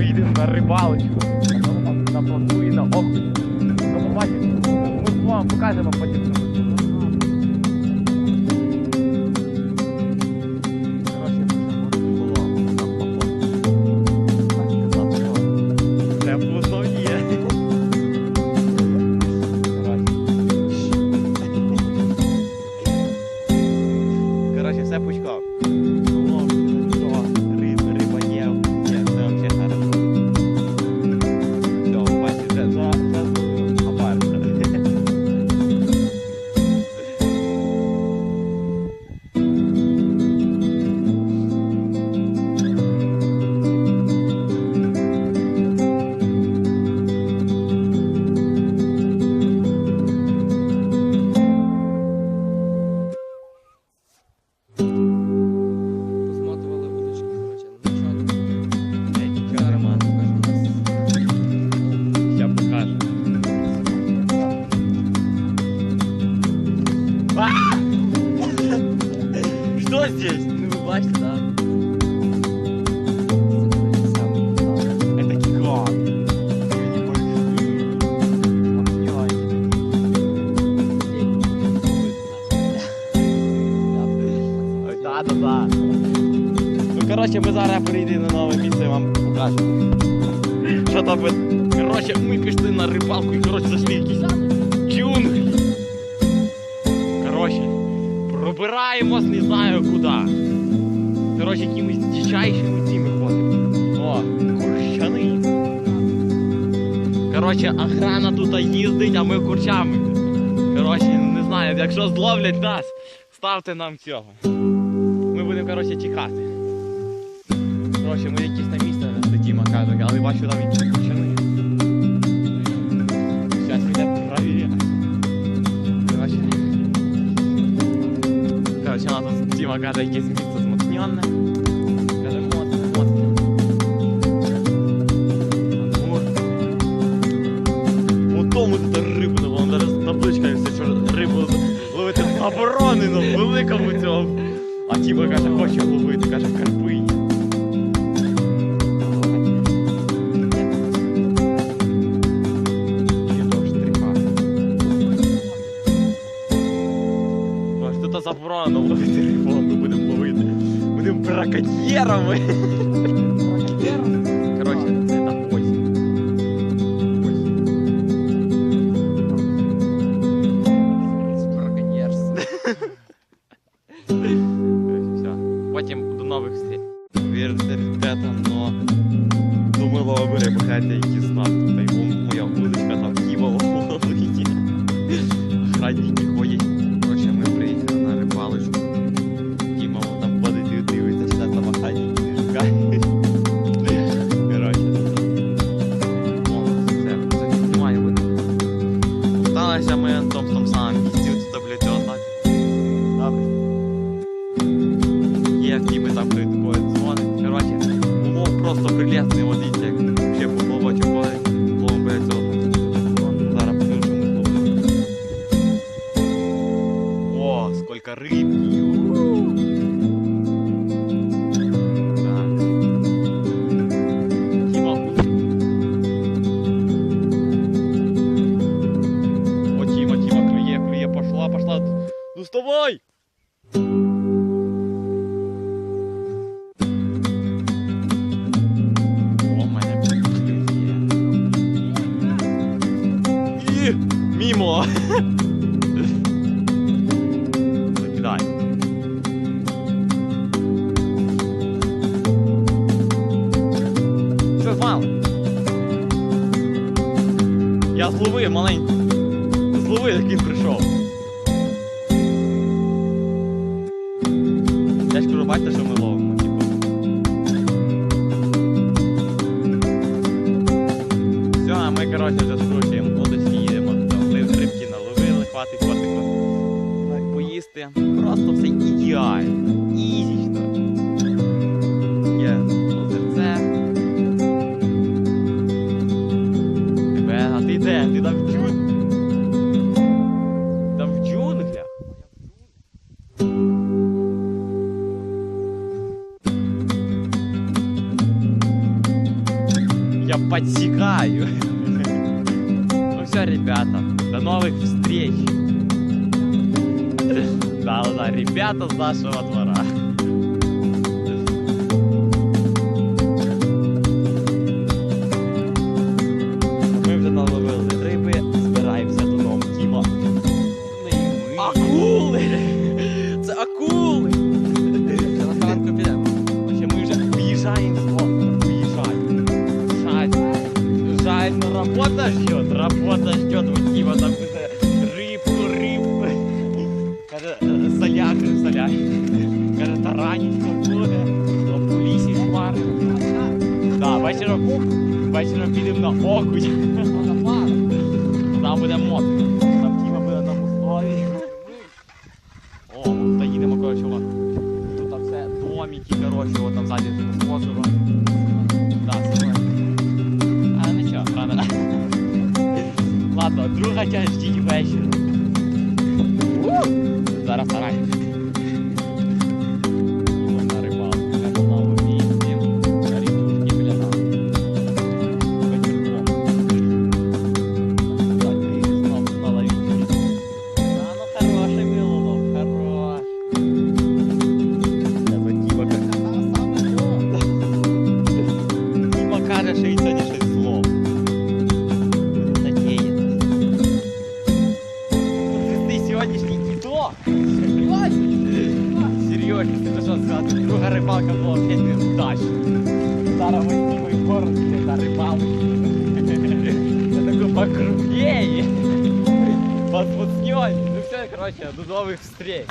ми йдемо на рибалочку. На плотву і на окунь. Ну, побачите, ми вам покажемо потім. Коротше, було там поплав. Це вкусно є. Коротше, все пучков. Что здесь? Ну ви бачите, так? Это гигант. Ой, Да, да, да. Ну, коротше, ми зараз перейдемо на нове місце і вам покажемо. Що там ви... Коротше, ми пішли на рибалку і, коротше, зайшли в якісь пробираємось не знаю куди. Коротше, якимись дичайшими цими ходимо. О, курчани. Коротше, охрана тут їздить, а ми курчами. Коротше, не знаю, якщо зловлять нас, ставте нам цього. Ми будемо, коротше, тікати. Коротше, ми якісь на місце сидімо, кажуть, але бачу там якісь курчани. у нас тут Тіма каже, якесь місце змоцненне. Каже, моцне, моцне. Амур. У тому тут рибу, ну, вон зараз табличка і все, що рибу ловити заборонено в великому цьому. А Тіма каже, хоче ловити, каже, карпи. є. Є того штриха. Ось тут заборонено Будемо браконьєрами. Коротше, це там ось. Браконьєрство. Все. Потім до нових встреч. Вірте, ребята, но думаю, ловимо рибу, гляньте, які знак. Та й вон моя удочка там ківа ловить. Охранники ходять. Просто от дивіться, як ще поплавочок ходить. Ловом, блядь, цього. Зараз зловили. О, сколько рыбки. у-у. Так. мімо. Закидай. Що мало? Я зловив маленький. Зловив, як він прийшов. Я ж кажу, бачите, що ми ловимо, типу. Все, а ми, коротше, вже скручуємо приготувати котику. Поїсти. Просто все ідеально. Ізічно. Є озерце. Тебе, а ти де? Ти там в джун... Там в джунглях? Я підсікаю. Все, ребята, до новых встреч. Да, да, ребята с нашего двора. Да, вечором, підемо на окунь. Там буде мод. Там Тіма буде на мостові. О, ну, та їдемо, коротше. Тут там все домики, коротше, от там ззаді озеро. Да, рано. Ладно, друга часть ждіть вечір. Зараз стараємось. Опять невдачна. Зараз Дімою коротко на рибалку. Я таку покрупнее. Подпуснёй. Ну все, короче, до новых встреч.